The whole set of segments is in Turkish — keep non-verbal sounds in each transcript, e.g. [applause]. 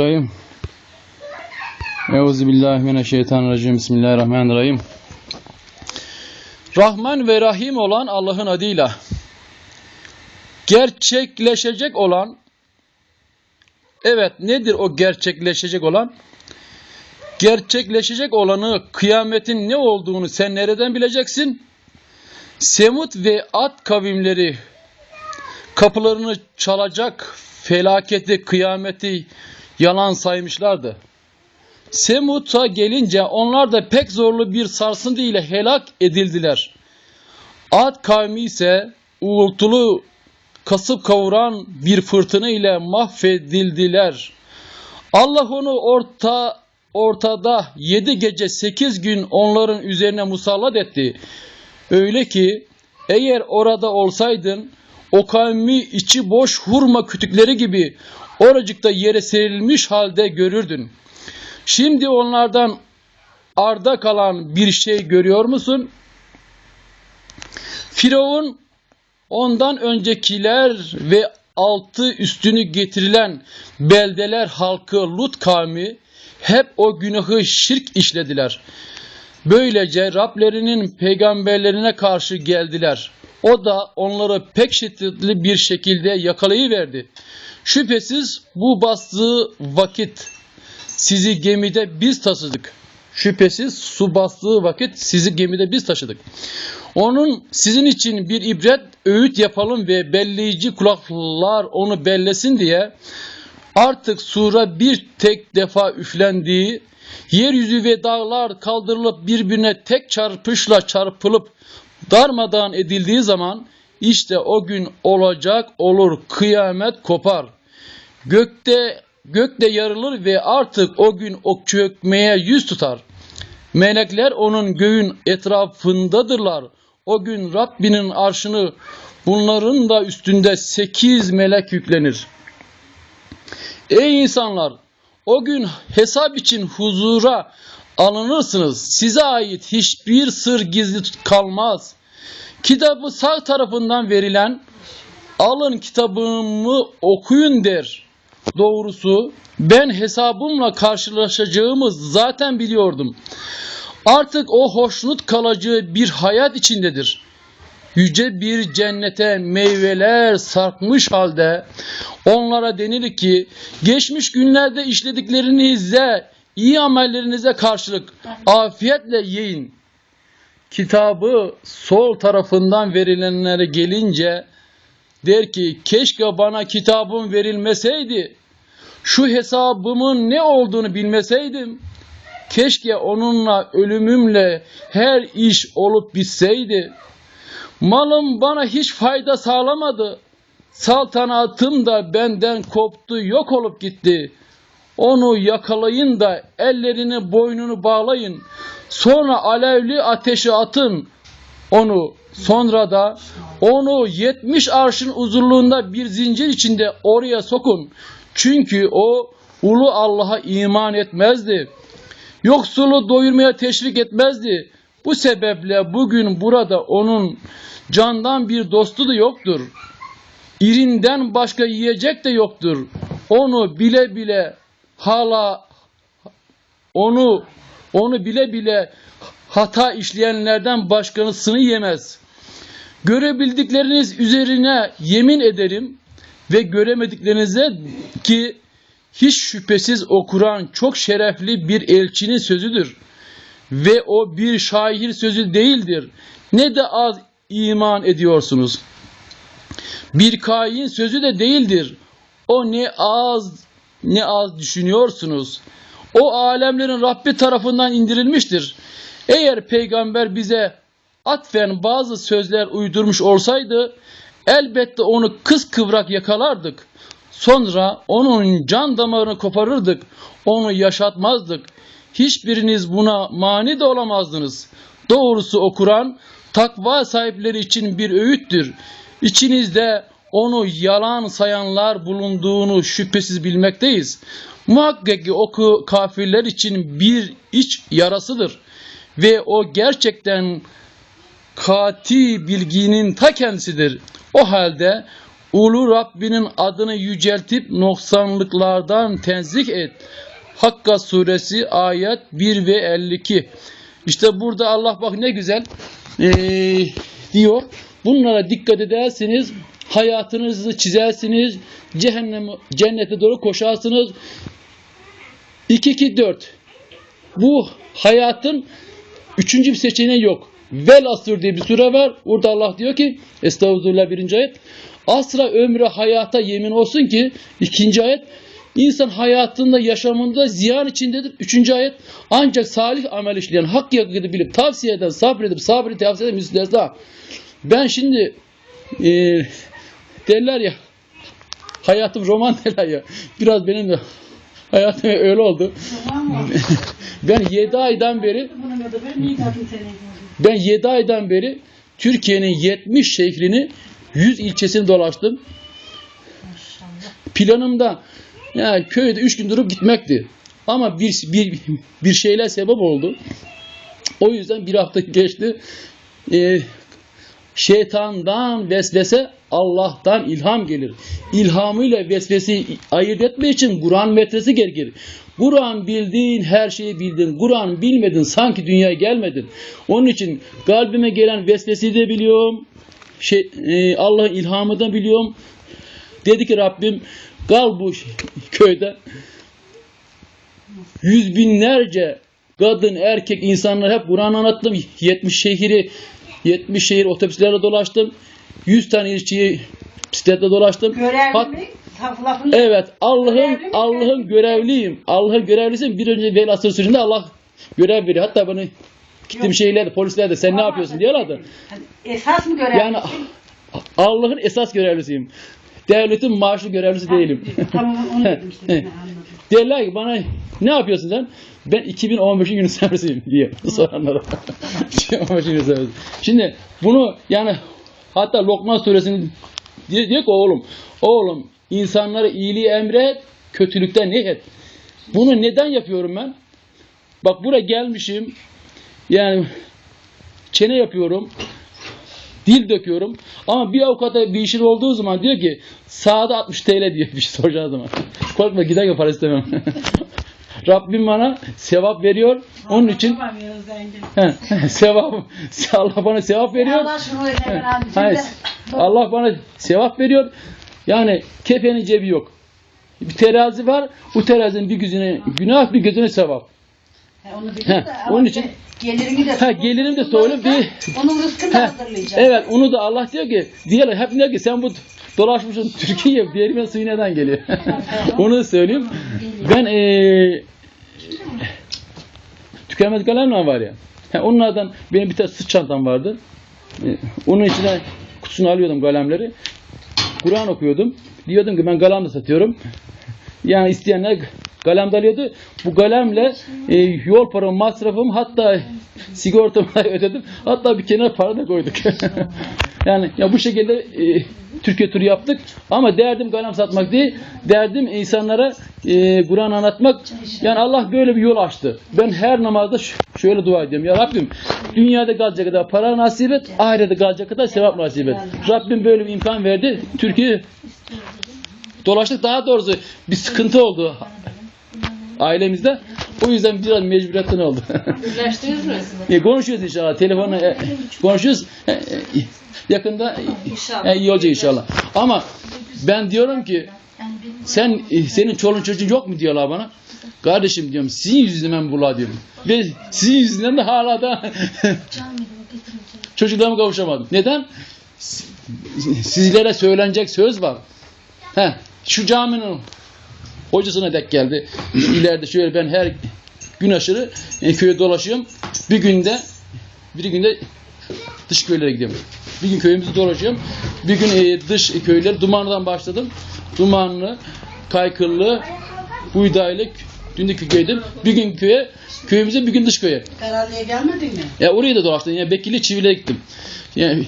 Bismillahirrahmanirrahim. Euzubillahimineşşeytanirracim. Bismillahirrahmanirrahim. Rahman ve Rahim olan Allah'ın adıyla gerçekleşecek olan evet nedir o gerçekleşecek olan? Gerçekleşecek olanı kıyametin ne olduğunu sen nereden bileceksin? Semut ve Ad kavimleri kapılarını çalacak felaketi, kıyameti yalan saymışlardı. Semut'a gelince onlar da pek zorlu bir sarsıntı ile helak edildiler. Ad kavmi ise uğultulu kasıp kavuran bir fırtına ile mahvedildiler. Allah onu orta ortada yedi gece sekiz gün onların üzerine musallat etti. Öyle ki eğer orada olsaydın o kavmi içi boş hurma kütükleri gibi oracıkta yere serilmiş halde görürdün. Şimdi onlardan arda kalan bir şey görüyor musun? Firavun ondan öncekiler ve altı üstünü getirilen beldeler halkı Lut kavmi hep o günahı şirk işlediler. Böylece Rablerinin peygamberlerine karşı geldiler. O da onları pek şiddetli bir şekilde yakalayıverdi. Şüphesiz bu bastığı vakit sizi gemide biz taşıdık. Şüphesiz su bastığı vakit sizi gemide biz taşıdık. Onun sizin için bir ibret öğüt yapalım ve belleyici kulaklar onu bellesin diye artık sura bir tek defa üflendiği, yeryüzü ve dağlar kaldırılıp birbirine tek çarpışla çarpılıp darmadağın edildiği zaman işte o gün olacak olur kıyamet kopar. Gökte gökte yarılır ve artık o gün o çökmeye yüz tutar. Melekler onun göğün etrafındadırlar. O gün Rabbinin arşını bunların da üstünde sekiz melek yüklenir. Ey insanlar! O gün hesap için huzura alınırsınız. Size ait hiçbir sır gizli kalmaz. Kitabı sağ tarafından verilen alın kitabımı okuyun der. Doğrusu ben hesabımla karşılaşacağımız zaten biliyordum. Artık o hoşnut kalacağı bir hayat içindedir. Yüce bir cennete meyveler sarkmış halde onlara denilir ki geçmiş günlerde işlediklerinize iyi amellerinize karşılık afiyetle yiyin. Kitabı sol tarafından verilenlere gelince der ki keşke bana kitabım verilmeseydi. Şu hesabımın ne olduğunu bilmeseydim. Keşke onunla ölümümle her iş olup bitseydi. Malım bana hiç fayda sağlamadı. Saltanatım da benden koptu, yok olup gitti. Onu yakalayın da ellerini boynunu bağlayın. Sonra alevli ateşe atın onu. Sonra da onu 70 arşın uzunluğunda bir zincir içinde oraya sokun. Çünkü o ulu Allah'a iman etmezdi. Yoksulu doyurmaya teşvik etmezdi. Bu sebeple bugün burada onun candan bir dostu da yoktur. İrinden başka yiyecek de yoktur. Onu bile bile hala onu onu bile bile hata işleyenlerden başkasını yemez. Görebildikleriniz üzerine yemin ederim ve göremediklerinize ki hiç şüphesiz o Kur'an çok şerefli bir elçinin sözüdür. Ve o bir şair sözü değildir. Ne de az iman ediyorsunuz. Bir kain sözü de değildir. O ne az ne az düşünüyorsunuz. O alemlerin Rabbi tarafından indirilmiştir. Eğer peygamber bize atfen bazı sözler uydurmuş olsaydı elbette onu kıskıvrak yakalardık. Sonra onun can damarını koparırdık. Onu yaşatmazdık. Hiçbiriniz buna mani de olamazdınız. Doğrusu o Kur'an takva sahipleri için bir öğüttür. İçinizde onu yalan sayanlar bulunduğunu şüphesiz bilmekteyiz. Muhakkak ki o kafirler için bir iç yarasıdır. Ve o gerçekten kati bilginin ta kendisidir. O halde Ulu Rabbinin adını yüceltip noksanlıklardan tenzih et. Hakka suresi ayet 1 ve 52. İşte burada Allah bak ne güzel eee, diyor. Bunlara dikkat edersiniz. Hayatınızı çizersiniz. Cehennem, cennete doğru koşarsınız. 2 2 4. Bu hayatın üçüncü bir seçeneği yok. Vel asır diye bir sure var. Orada Allah diyor ki Estağfurullah birinci ayet. Asra ömrü hayata yemin olsun ki ikinci ayet insan hayatında yaşamında ziyan içindedir. Üçüncü ayet ancak salih amel işleyen hak yakını bilip tavsiye eden sabredip sabrı tavsiye eden müstesna. Ben şimdi e, derler ya hayatım roman [laughs] derler ya biraz benim de hayatım [laughs] öyle oldu. Ben 7 aydan beri ben 7 aydan beri Türkiye'nin 70 şehrini 100 ilçesini dolaştım. Planımda yani köyde 3 gün durup gitmekti. Ama bir, bir, bir şeyler sebep oldu. O yüzden bir hafta geçti. Ee, şeytandan vesvese Allah'tan ilham gelir. İlhamıyla vesveseyi ayırt etmek için Kur'an metresi gerekir. Kur'an bildiğin her şeyi bildin. Kur'an bilmedin sanki dünyaya gelmedin. Onun için kalbime gelen vesveseyi de biliyorum. Şey, e, Allah'ın ilhamı da biliyorum. Dedi ki Rabbim kal bu [laughs] köyde yüz binlerce kadın, erkek, insanlar hep Kur'an anlattım. 70 şehri 70 şehir otobüslerle dolaştım. 100 tane ilçeyi bisikletle dolaştım. Hat- Görevli mi? Laf- Lafını Evet, Allah'ın? Allah'ın görevliyim. Allah'ın görevlisiyim. Bir önce Vel Asır süründe Allah görev veriyor. Hatta bana gittim şeyler de polisler de sen ne yapıyorsun diyorlardı. Hani esas mı görevli? Yani Allah'ın esas görevlisiyim. Devletin maaşlı görevlisi değilim. Tamam onu [laughs] dedim işte. Anladım. Derler ki bana ne yapıyorsun sen? Ben 2015'in günü servisiyim diye soranlara. 2015'in günü servisi. Şimdi bunu yani hatta Lokman suresinin diyor, diyor ki oğlum oğlum insanlara iyiliği emret kötülükten ne et. Bunu neden yapıyorum ben? Bak buraya gelmişim yani çene yapıyorum dil döküyorum. Ama bir avukata bir işin olduğu zaman diyor ki sağda 60 TL diyor [laughs] bir şey soracağı zaman. Korkma giderken para istemem. [laughs] Rabbim bana sevap veriyor. Onun için sevap [laughs] Allah bana sevap veriyor. Allah şunu. Hayır. Allah bana sevap veriyor. Yani kefenin cebi yok. Bir terazi var. Bu terazinin bir gözüne günah, bir gözüne sevap. Onu He, ama onun için- Gelirimi de Ha, gelirim de söyle bir Onun rızkını da hazırlayacağım. Evet onu da Allah diyor ki diğer hep diyor ki sen bu dolaşmışsın [laughs] Türkiye'ye diğerimin suyu neden geliyor? [laughs] onu da söyleyeyim. Ben eee tükenmez kalemle var ya. Ha, onlardan benim bir tane sırt çantam vardı. E, onun içine kutusunu alıyordum kalemleri. Kur'an okuyordum. Diyordum ki ben kalem de satıyorum. Yani isteyenler kalem de alıyordu. Bu kalemle e, yol paramı, masrafım hatta sigortamı [laughs] ödedim. Hatta bir kenara para da koyduk. [laughs] yani ya bu şekilde e, Türkiye turu yaptık. Ama derdim kalem satmak değil. Derdim insanlara e, Kur'an anlatmak. Yani Allah böyle bir yol açtı. Ben her namazda şöyle dua ediyorum. Ya Rabbim dünyada kalacak kadar para nasip et. Ahirette kalacak kadar sevap nasip et. Rabbim böyle bir imkan verdi. Türkiye dolaştık. Daha doğrusu bir sıkıntı oldu ailemizde. O yüzden biraz mecburiyetten oldu. Birleştiniz mi? e, konuşuyoruz inşallah. Telefonla e, konuşuyoruz. E, e, yakında İnşallah. e, iyi olacak inşallah. Ama ben diyorum ki sen senin çoluğun çocuğun yok mu diyorlar bana. Kardeşim diyorum sizin yüzünden bula diyorum. Ve sizin yüzünden de hala da çocuklarıma kavuşamadım. Neden? Sizlere söylenecek söz var. He, şu caminin hocasına dek geldi. İleride şöyle ben her gün aşırı e, köye dolaşıyorum. Bir günde bir günde dış köylere gidiyorum. Bir gün köyümüzü dolaşıyorum. Bir gün e, dış köyler Dumanlı'dan başladım. Dumanlı, Kaykırlı, Buydaylı, Dündeki köydim. Bir gün köye, köyümüze bir gün dış köye. Kararlı'ya gelmedin mi? Ya oraya da dolaştım. Yani Bekirli Çivi'ye gittim. Yani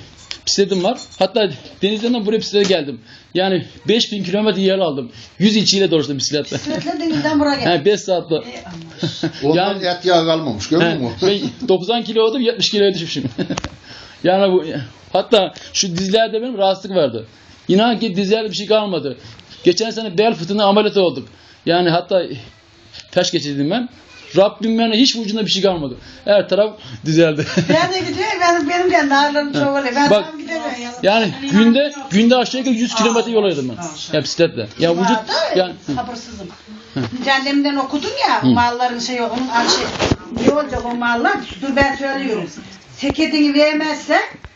bisikletim var. Hatta denizden buraya bisiklete geldim. Yani 5000 kilometre yer aldım. 100 ilçeyle dolaştım bisikletle. Bisikletle denizden buraya gel. Yani 5 saatte. Ondan Yani- et yağı kalmamış gördün mü? [laughs] ben 90 kilo oldum 70 kiloya düşmüşüm. [laughs] yani bu hatta şu dizlerde benim rahatsızlık vardı. İnan ki dizel bir şey kalmadı. Geçen sene bel fıtığına ameliyat olduk. Yani hatta taş geçirdim ben. Rabbim bana hiç vücudunda bir şey kalmadı. Her taraf düzeldi. Ben de gidiyorum. Benim, benim de ağrılarım çok oluyor. Ben Bak, tam gidemiyorum. ya. Yani günde günde aşağı yukarı 100 kilometre yol ayırdım ben. Ya bisikletle. Ya vücut yani sabırsızım. Annemden okudun ya malların şey onun şey ne olacak o mallar? Dur ben söylüyorum. Seketini vermezse